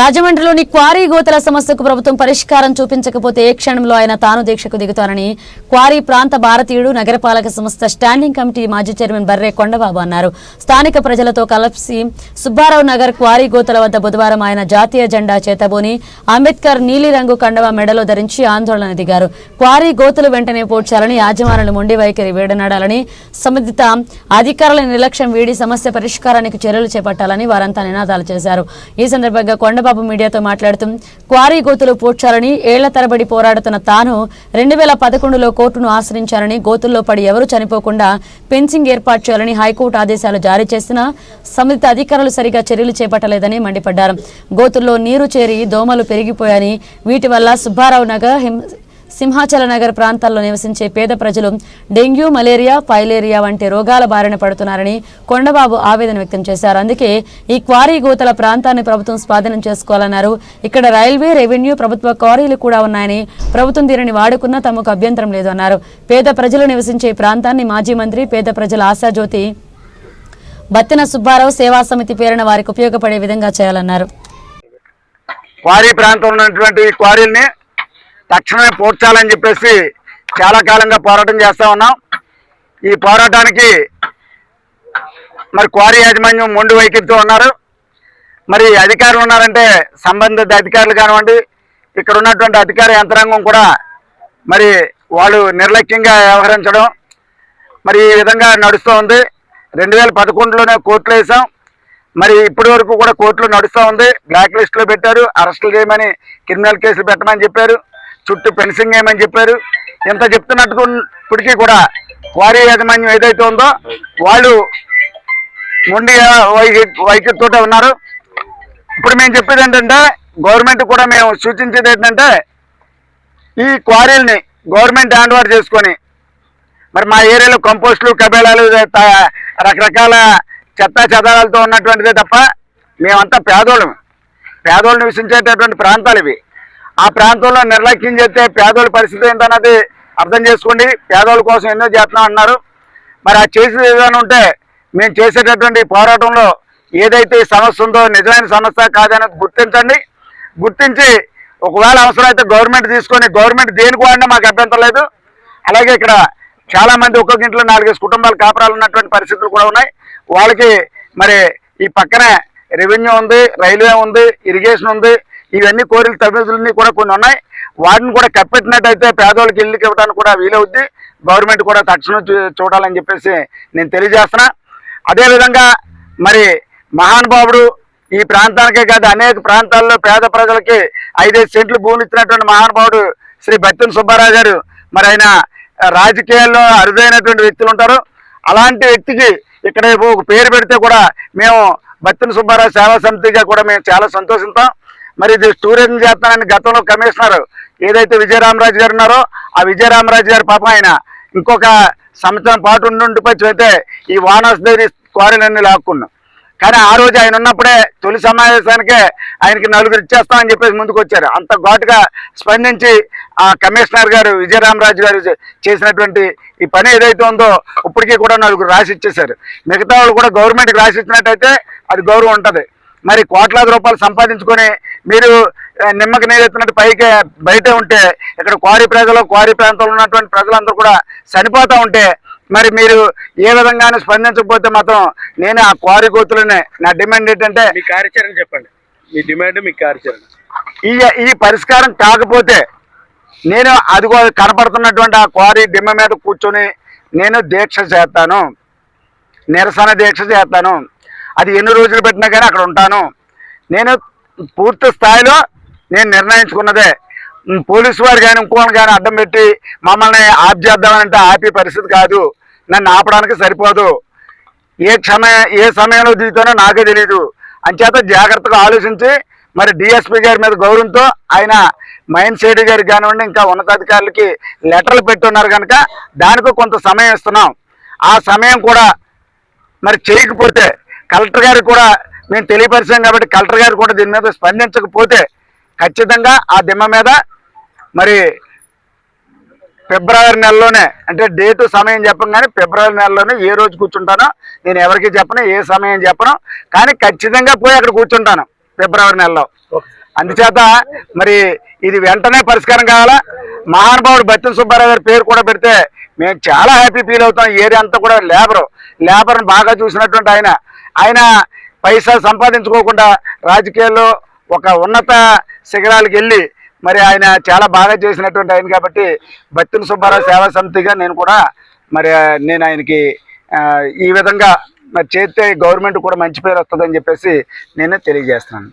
రాజమండ్రిలోని quarry గోతల సమస్యకు ప్రభుత్వం పరిష్కారం చూపించకపోతే ఏ క్షణంలో ఆయన తాను దీక్షకు దిగుతానని క్వారీ ప్రాంత భారతీయుడు నగరపాలక సంస్థ స్టాండింగ్ కమిటీ మాజీ చైర్మన్ బర్రే కొండబాబు అన్నారు. స్థానిక ప్రజలతో కలిసి సుబ్బారావు నగర్ క్వారీ గోతల వద్ద బుధవారం ఆయన జాతీయ జెండా చేతబోని అంబేద్కర్ నీలిరంగు కండవ మెడలో ధరించి ఆందోళన దిగారు. క్వారీ గోతులు వెంటనే పోడ్చాలని యాజమానులు మొండి వైఖరి వేడనాడాలని సంబంధిత అధికారుల నిర్లక్ష్యం వీడి సమస్య పరిష్కారానికి చర్యలు చేపట్టాలని వారంతా నినాదాలు చేశారు. ఈ సందర్భంగా కొండ చంద్రబాబు మీడియాతో మాట్లాడుతూ క్వారీ గోతులు పూడ్చాలని ఏళ్ళ తరబడి పోరాడుతున్న తాను రెండు వేల పదకొండులో కోర్టును ఆశ్రయించారని గోతుల్లో పడి ఎవరూ చనిపోకుండా పెన్సింగ్ ఏర్పాటు చేయాలని హైకోర్టు ఆదేశాలు జారీ చేసినా సంబంధిత అధికారులు సరిగా చర్యలు చేపట్టలేదని మండిపడ్డారు. గోతుల్లో నీరు చేరి దోమలు పెరిగిపోయాయని వీటి వల్ల సుబ్బారావు నగర్ సింహాచల నగర్ ప్రాంతాల్లో నివసించే పేద ప్రజలు డెంగ్యూ మలేరియా ఫైలేరియా వంటి రోగాల బారిన పడుతున్నారని కొండబాబు ఆవేదన వ్యక్తం చేశారు. అందుకే ఈ క్వారీ గోతల ప్రాంతాన్ని ప్రభుత్వం స్వాధీనం చేసుకోవాలన్నారు. ఇక్కడ రైల్వే రెవెన్యూ ప్రభుత్వ క్వారీలు కూడా ఉన్నాయని ప్రభుత్వం దీనిని వాడుకున్నా తమకు అభ్యంతరం లేదు అన్నారు. పేద ప్రజలు నివసించే ప్రాంతాన్ని మాజీ మంత్రి పేద ప్రజల ఆశాజ్యోతి బత్తిన సుబ్బారావు సేవా సమితి పేరున వారికి ఉపయోగపడే విధంగా చేయాలన్నారు. క్వారీ ప్రాంతంలో ఉన్నటువంటి క్వారీల్ని తక్షణమే పోడ్చాలని చెప్పేసి చాలా కాలంగా పోరాటం చేస్తూ ఉన్నాం. ఈ పోరాటానికి మరి క్వారీ యాజమాన్యం మొండి వైఖరితో ఉన్నారు. మరి అధికారులు ఉన్నారంటే సంబంధిత అధికారులు కానివ్వండి ఇక్కడ ఉన్నటువంటి అధికార యంత్రాంగం కూడా మరి వాళ్ళు నిర్లక్ష్యంగా వ్యవహరించడం మరి ఈ విధంగా నడుస్తూ ఉంది. రెండు వేల పదకొండులోనే కోర్టులో వేసాం. మరి ఇప్పటి వరకు కూడా కోర్టులో నడుస్తూ ఉంది. బ్లాక్ లిస్ట్లో పెట్టారు. అరెస్టులు చేయమని క్రిమినల్ కేసులు పెట్టమని చెప్పారు. చుట్టూ ఫెన్సింగ్ వేయమని చెప్పారు? ఎంత చెప్తున్నట్టు ఇప్పటికీ కూడా క్వారీ యాజమాన్యం ఏదైతే ఉందో వాళ్ళు మొండి వైఖరితో ఉన్నారు. ఇప్పుడు మేము చెప్పేది ఏంటంటే గవర్నమెంట్ కూడా మేము సూచించేది ఏంటంటే ఈ క్వారీల్ని గవర్నమెంట్ హ్యాండ్ ఓవర్ చేసుకొని మరి మా ఏరియాలో కంపోస్టులు కబేళాలు త- రకరకాల చెత్త చెదారాలతో ఉన్నటువంటిదే తప్ప మేమంతా పేదోళ్ళం. పేదోళ్ళు నివసించేటటువంటి ప్రాంతాలు ఇవి. ఆ ప్రాంతంలో నిర్లక్ష్యం చేస్తే పేదోళ్ళ పరిస్థితి ఏంటన్నది అర్థం చేసుకోండి. పేదోళ్ళ కోసం ఎన్నో చేస్తున్నాం అన్నారు. మరి ఆ చేసేది ఏదైనా ఉంటే మేము చేసేటటువంటి పోరాటంలో ఏదైతే ఈ సమస్య ఉందో నిజమైన సమస్య కాదనేది గుర్తించండి. గుర్తించి ఒకవేళ అవసరమైతే గవర్నమెంట్ తీసుకొని గవర్నమెంట్ దేనికి వాడినా మాకు అభ్యంతరం లేదు. అలాగే ఇక్కడ చాలా మంది ఒక్కొక్క ఇంట్లో నాలుగేసి కుటుంబాలు కాపురాలు ఉన్నటువంటి పరిస్థితులు కూడా ఉన్నాయి. వాళ్ళకి మరి ఈ పక్కనే రెవెన్యూ ఉంది రైల్వే ఉంది ఇరిగేషన్ ఉంది ఇవన్నీ కోరికలు తగ్గుదలన్నీ కూడా కొన్ని ఉన్నాయి. వాటిని కూడా కప్పెట్టినట్టయితే పేదవాళ్ళకి ఇల్లుకి ఇవ్వడానికి కూడా వీలవుద్ది. గవర్నమెంట్ కూడా తక్షణం చూ- చూడాలని చెప్పేసి నేను తెలియజేస్తున్నా. అదేవిధంగా మరి మహానుభావుడు ఈ ప్రాంతానికే కాదు అనేక ప్రాంతాల్లో పేద ప్రజలకి ఐదైదు సెంట్లు భూములు ఇచ్చినటువంటి మహానుభావుడు శ్రీ బత్తిన సుబ్బారావు గారు మరి ఆయన రాజకీయాల్లో అరుదైనటువంటి వ్యక్తులు ఉంటారు. అలాంటి వ్యక్తికి ఇక్కడ ఒక పేరు పెడితే కూడా మేము బత్తిన సుబ్బారావు సేవా సమితిగా కూడా మేము చాలా సంతోషిస్తాం. మరి ఇది టూరిజం చేస్తానని గతంలో కమిషనర్ ఏదైతే విజయరామరాజు గారు ఉన్నారో ఆ విజయరామరాజు గారి పాపం ఆయన ఇంకొక సంవత్సరం పాటు ఉండిపోయి అయితే ఈ వానసదేవి క్వారీలన్నీ లాక్కున్నాం. కానీ ఆ రోజు ఆయన ఉన్నప్పుడే తొలి సమావేశానికే ఆయనకి నలుగురు ఇచ్చేస్తామని చెప్పేసి ముందుకు వచ్చారు. అంత ఘాటుగా స్పందించి ఆ కమిషనర్ గారు విజయరామరాజు గారు చేసినటువంటి ఈ పని ఏదైతే ఉందో ఇప్పటికీ కూడా నలుగురు రాసి ఇచ్చేశారు. మిగతా వాళ్ళు కూడా గవర్నమెంట్కి రాసి ఇచ్చినట్టయితే అది గౌరవం ఉంటుంది. మరి కోట్లాది రూపాయలు సంపాదించుకొని మీరు నిమ్మకి నీరెత్తినట్టు పైకి బయట ఉంటే ఇక్కడ క్వారీ ప్రజలు క్వారీ ప్రాంతంలో ఉన్నటువంటి ప్రజలందరూ కూడా చనిపోతూ ఉంటే మరి మీరు ఏ విధంగానూ స్పందించకపోతే మాత్రం నేను ఆ క్వారీ కోతులనే నా డిమాండ్ ఏంటంటే మీ కార్యాచరణ చెప్పండి. మీ డిమాండ్ మీ కార్యాచరణ. ఈ ఈ పరిష్కారం కాకపోతే నేను అదిగో కనపడుతున్నటువంటి ఆ క్వారీ దిమ్మ మీద కూర్చొని నేను దీక్ష చేస్తాను. నిరసన దీక్ష చేస్తాను. అది ఎన్ని రోజులు పెట్టినా కానీ అక్కడ ఉంటాను. నేను పూర్తి స్థాయిలో నేను నిర్ణయించుకున్నదే. పోలీసు వారు కానీ ఇంకోని కానీ అడ్డం పెట్టి మమ్మల్ని ఆప్ చేద్దామంటే ఆపే పరిస్థితి కాదు. నన్ను ఆపడానికి సరిపోదు. ఏ క్షమ ఏ సమయంలో దిగుతానో నాకే తెలియదు అంచేత జాగ్రత్తగా ఆలోచించి మరి డిఎస్పీ గారి మీద గౌరవంతో ఆయన మైన్ సేడి గారికి కానివ్వండి ఇంకా ఉన్నతాధికారులకి లెటర్లు పెట్టున్నారు కనుక దానికి కొంత సమయం ఇస్తున్నాం. ఆ సమయం కూడా మరి చేయకపోతే కలెక్టర్ గారికి కూడా మేము తెలియపరిచాం కాబట్టి కలెక్టర్ గారు కూడా దీని మీద స్పందించకపోతే ఖచ్చితంగా ఆ దిమ్మ మీద మరి ఫిబ్రవరి నెలలోనే అంటే డేటు సమయం చెప్పను కానీ ఫిబ్రవరి నెలలోనే ఏ రోజు కూర్చుంటానో నేను ఎవరికి చెప్పను ఏ సమయం చెప్పను కానీ ఖచ్చితంగా పోయి అక్కడ కూర్చుంటాను ఫిబ్రవరి నెలలో. అందుచేత మరి ఇది వెంటనే పరిష్కారం కావాలా? మహానుభావుడు బత్తిన సుబ్బారావు గారి పేరు కూడా పెడితే మేము చాలా హ్యాపీ ఫీల్ అవుతాం. ఏరియా అంతా కూడా లేబరు. లేబర్ని బాగా చూసినటువంటి ఆయన ఆయన పైసా సంపాదించుకోకుండా రాజకీయాల్లో ఒక ఉన్నత శిఖరాలకు వెళ్ళి మరి ఆయన చాలా బాగా చేసినటువంటి ఆయన కాబట్టి బత్తిన సుబ్బారావు సేవా సమితిగా నేను కూడా మరి నేను ఆయనకి ఈ విధంగా మరి చేస్తే గవర్నమెంట్ కూడా మంచి పేరు వస్తుందని చెప్పేసి నేను తెలియజేస్తున్నాను.